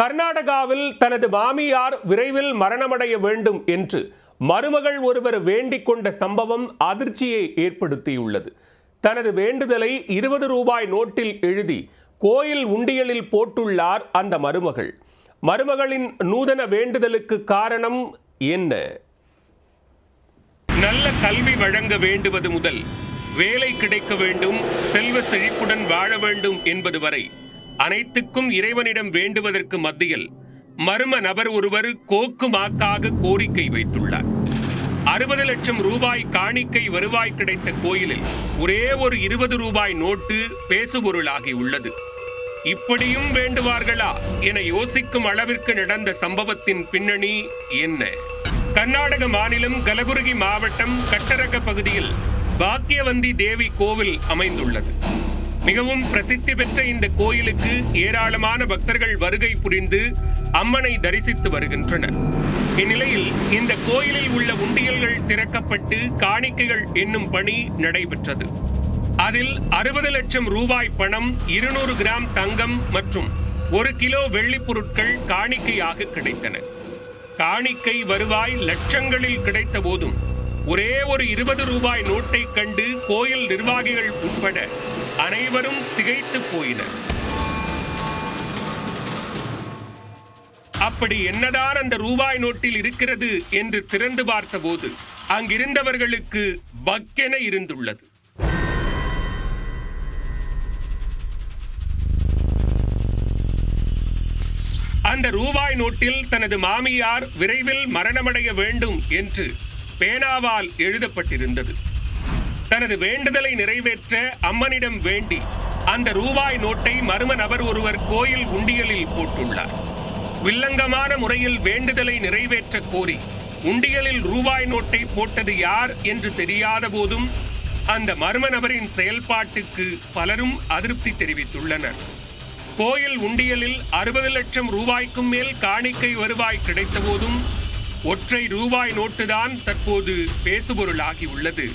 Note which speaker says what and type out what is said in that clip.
Speaker 1: கர்நாடகாவில் தனது மாமியார் விரைவில் மரணமடைய வேண்டும் என்று மருமகள் ஒருவர் வேண்டிக் கொண்ட சம்பவம் அதிர்ச்சியை ஏற்படுத்தியுள்ளது. தனது வேண்டுதலை இருபது ரூபாய் நோட்டில் எழுதி கோயில் உண்டியலில் போட்டுள்ளார் அந்த மருமகள். மருமகளின் நூதன வேண்டுதலுக்கு காரணம் என்ன? நல்ல கல்வி வழங்க வேண்டுவது முதல் வேலை கிடைக்க வேண்டும் செல்வ செழிப்புடன் வாழ வேண்டும் என்பது வரை அனைத்துக்கும் இறைவனிடம் வேண்டுவதற்கு மத்தியில் மர்ம நபர் ஒருவர் கோக்கு மாக்காக கோரிக்கை வைத்துள்ளார். அறுபது லட்சம் ரூபாய் காணிக்கை வருவாய் கிடைத்த கோயிலில் ஒரே ஒரு இருபது ரூபாய் நோட்டு பேசுபொருளாகி உள்ளது. இப்படியும் வேண்டுவார்களா என யோசிக்கும் அளவிற்கு நடந்த சம்பவத்தின் பின்னணி என்ன? கர்நாடக மாநிலம் கலபுரகி மாவட்டம் கட்டரக பகுதியில் பாக்கியவந்தி தேவி கோவில் அமைந்துள்ளது. மிகவும் பிரசித்தி பெற்ற இந்த கோயிலுக்கு ஏராளமான பக்தர்கள் வருகை புரிந்து அம்மனை தரிசித்து வருகின்றனர். இந்நிலையில் இந்த கோயிலில் உள்ள உண்டியல்கள் திறக்கப்பட்டு காணிக்கைகள் என்னும் பணி நடைபெற்றது. அதில் அறுபது லட்சம் ரூபாய் பணம் இருநூறு கிராம் தங்கம் மற்றும் ஒரு கிலோ வெள்ளிப் பொருட்கள் காணிக்கையாக கிடைத்தன. காணிக்கை வருவாய் லட்சங்களில் கிடைத்த போதும் ஒரே ஒரு இருபது ரூபாய் நோட்டை கண்டு கோயில் நிர்வாகிகள் உட்பட அனைவரும் திகைத்து போயினர். அப்படி என்னதான் அந்த ரூபாய் நோட்டில் இருக்கிறது என்று திறந்து பார்த்தபோது அங்கிருந்தவர்களுக்கு பக்கென இருந்துள்ளது. அந்த ரூபாய் நோட்டில் தனது மாமியார் விரைவில் மரணமடைய வேண்டும் என்று பேனாவால் எழுதப்பட்டிருந்தது. தனது வேண்டுதலை நிறைவேற்ற அம்மனிடம் வேண்டி அந்த ரூபாய் நோட்டை மர்ம நபர் ஒருவர் கோயில் உண்டியலில் போட்டுள்ளார். வில்லங்கமான முறையில் வேண்டுதலை நிறைவேற்ற கோரி உண்டியலில் ரூபாய் நோட்டை போட்டது யார் என்று தெரியாத போதும் அந்த மர்ம நபரின் செயல்பாட்டுக்கு பலரும் அதிருப்தி தெரிவித்துள்ளனர். கோயில் உண்டியலில் அறுபது லட்சம் ரூபாய்க்கும் மேல் காணிக்கை வருவாய் கிடைத்த போதும் ஒற்றை ரூபாய் நோட்டுதான் தற்போது பேசுபொருளாகி உள்ளது